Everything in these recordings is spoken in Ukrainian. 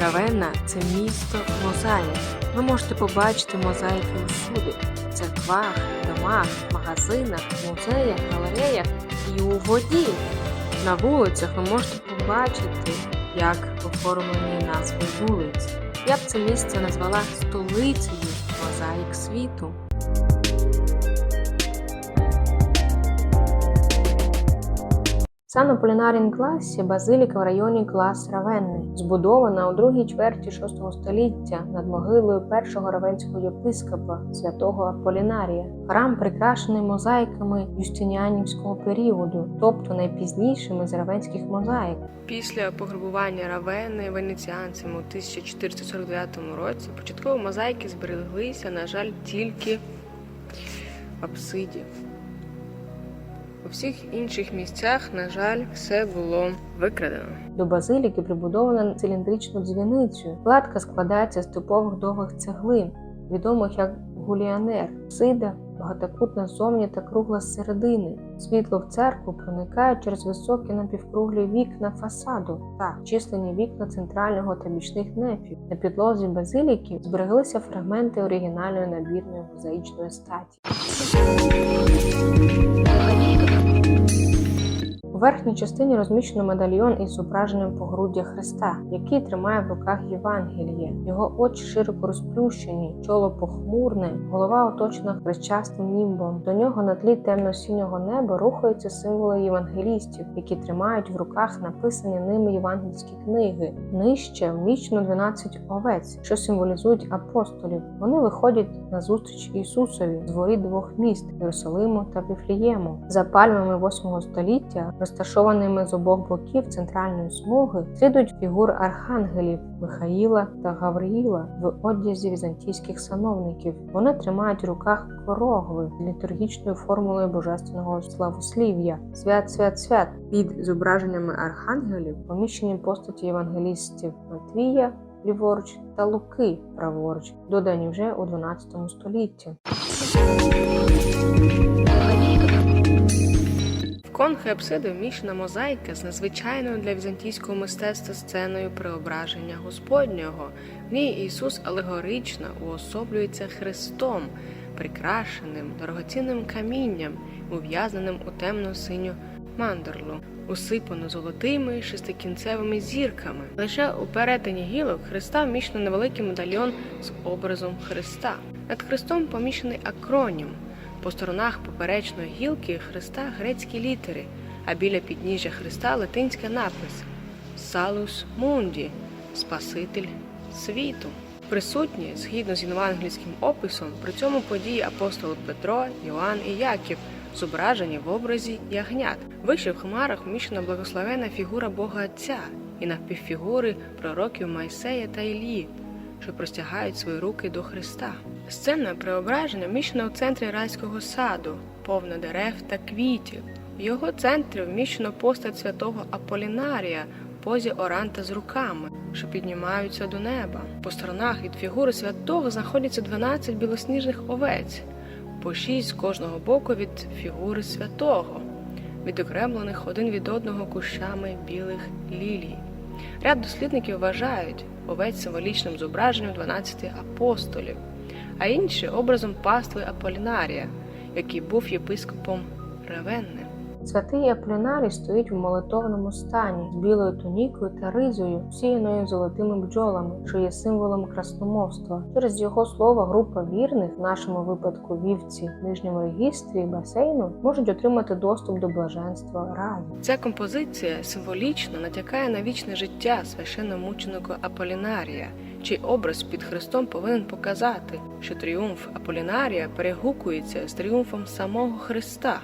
Равенна це місто мозаїк. Ви можете побачити мозаїки усюди: в церквах, домах, магазинах, музеях, галереях і у воді. На вулицях ви можете побачити, як оформлені назви вулиць. Я б це місце назвала столицею мозаїк світу. Сан Полінарін класі базиліка в районі Клас Равенни, збудована у другій чверті VI століття над могилою першого равенського єпископа святого Аполінарія. Храм прикрашений мозаїками юстиніанівського періоду, тобто найпізнішими з равенських мозаїк. Після пограбування Равени венеціанцями у 1449 році початкові мозаїки збереглися, на жаль, тільки в апсиді. У всіх інших місцях, на жаль, все було викрадено. До базиліки прибудована циліндричну дзвіницю. Кладка складається з типових довгих цеглин, відомих як гуліанер, сида, багатокутна ззовні та кругла зсередини. Світло в церкву проникає через високі напівкруглі вікна фасаду та численні вікна центрального та бічних нефів. На підлозі базиліки збереглися фрагменти оригінальної набірної мозаїчної статі. У верхній частині розміщено медальйон із зображенням погруддя Христа, який тримає в руках Євангеліє. Його очі широко розплющені, чоло похмурне, голова оточена хрещастим німбом. До нього на тлі темно-синього неба рухаються символи євангелістів, які тримають в руках написані ними євангельські книги. Нижче вміщено 12 овець, що символізують апостолів. Вони виходять на зустріч Ісусові з воріт двох міст Єрусалиму та Віфлієму. За пальмами 8 століття, розташованими з обох боків центральної смуги, слідують фігури архангелів Михаїла та Гавриїла в одязі візантійських сановників. Вони тримають в руках корогви літургічною формулою божественного славослів'я Свят, свят, свят під зображеннями архангелів, поміщені постаті євангелістів Матвія. Ліворуч та Луки праворуч, додані вже у 12 столітті. В конхи апсиди вміщена мозаїка з надзвичайною для візантійського мистецтва сценою преображення Господнього. В ній Ісус алегорично уособлюється Христом, прикрашеним дорогоцінним камінням, ув'язненим у темно-синю мандорлу, усипану золотими шестикінцевими зірками. Лише у перетині гілок Христа вміщено невеликий медальйон з образом Христа. Над Христом поміщений акронім. По сторонах поперечної гілки Христа грецькі літери, а біля підніжжя Христа латинський напис Салус Мунді Спаситель світу. Присутні, згідно з євангельським описом, при цьому події апостоли Петро, Йоанн і Яків, зображені в образі ягнят. Вище в хмарах вміщена благословена фігура Бога Отця і навпівфігури пророків Майсея та Ілії, що простягають свої руки до Христа. Сцена преображення вміщена у центрі райського саду, повна дерев та квітів. В його центрі вміщено постать святого Аполінарія в позі оранта з руками, що піднімаються до неба. По сторонах від фігури святого знаходяться 12 білосніжних овець, по шість з кожного боку від фігури святого, відокремлених один від одного кущами білих лілій. Ряд дослідників вважають овець символічним зображенням 12 апостолів, а інші образом пастви Аполінарія, який був єпископом Ревенни. Святий Аполінарій стоїть в молитовному стані з білою тунікою та ризою, всіяною золотими бджолами, що є символом красномовства. Через його слово група вірних, в нашому випадку вівці в нижньому регістрі басейну, можуть отримати доступ до блаженства раю. Ця композиція символічно натякає на вічне життя священномученика Аполінарія, чий образ під Христом повинен показати, що тріумф Аполінарія перегукується з тріумфом самого Христа.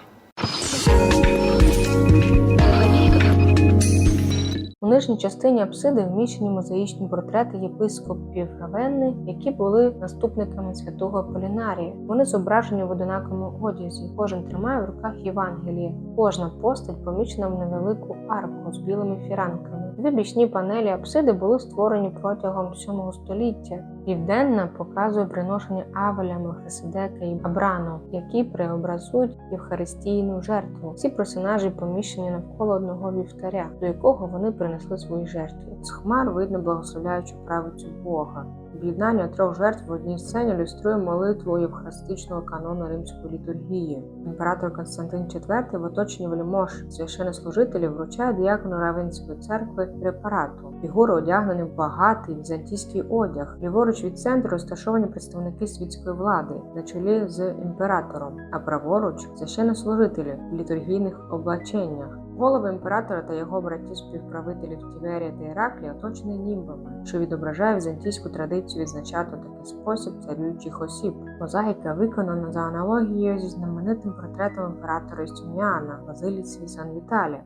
У нижній частині апсиди вміщені мозаїчні портрети єпископів Равенни, які були наступниками святого Аполінарія. Вони зображені в одинаковому одязі. Кожен тримає в руках Євангеліє. Кожна постать помічена в невелику арку з білими фіранками. Дві бічні панелі апсиди були створені протягом VII століття. Південна показує приношення Авеля, Мелхиседека і Абрану, які преобразують євхаристійну жертву. Ці персонажі поміщені навколо одного вівтаря, до якого вони принесли свої жертви. З хмар видно благословляючу правицю Бога. Об'єднання трьох жертв в одній сцені ілюструє молитву євхаристичного канону римської літургії. Імператор Константин IV в оточенні вельмож священнослужителів вручає діякону Равенської церкви препарату. Фігури одягнені в багатий візантійський одяг. Ліворуч від центру розташовані представники світської влади на чолі з імператором, а праворуч священнослужителі в літургійних облаченнях. Голови імператора та його братів співправителів Тіверія та Іраклі оточені німбами, що відображає візантійську традицію відзначати такий спосіб царюючих осіб. Мозаїка виконана за аналогією зі знаменитим портретом імператора Юстиніана в базиліці Сан Віталія.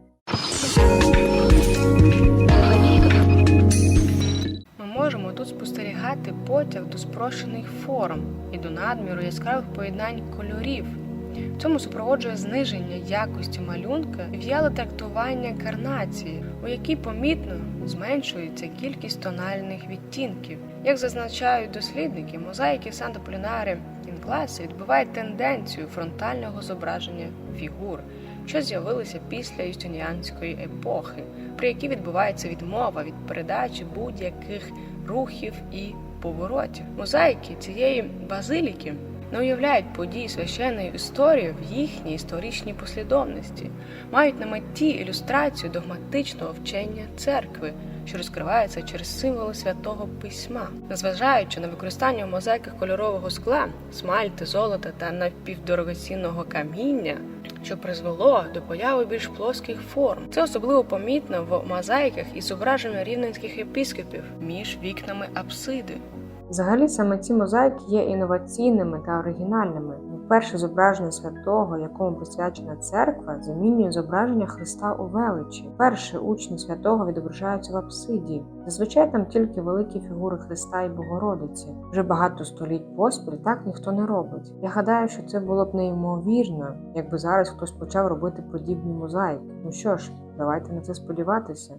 Ми можемо тут спостерігати потяг до спрощених форм і до надміру яскравих поєднань кольорів. Цьому супроводжує зниження якості малюнка і в'яле трактування карнації, у якій помітно зменшується кількість тональних відтінків. Як зазначають дослідники, мозаїки Санта Полінари Інкласі відбувають тенденцію фронтального зображення фігур, що з'явилися після юстиніанської епохи, при якій відбувається відмова від передачі будь-яких рухів і поворотів. Мозаїки цієї базиліки не уявляють події священної історії в їхній історичній послідовності, мають на меті ілюстрацію догматичного вчення церкви, що розкривається через символи святого письма, незважаючи на використання в мозаїках кольорового скла, смальти, золота та напівдорогоцінного каміння. Що призвело до появи більш плоских форм. Це особливо помітно в мозаїках із зображенням рівненських епіскопів між вікнами апсиди. Взагалі саме ці мозаїки є інноваційними та оригінальними. Перше зображення святого, якому присвячена церква, замінює зображення Христа у величі. Перші учні святого відображаються в апсиді. Зазвичай там тільки великі фігури Христа і Богородиці. Вже багато століть поспіль так ніхто не робить. Я гадаю, що це було б неймовірно, якби зараз хтось почав робити подібні мозаїки. Ну що ж, давайте на це сподіватися.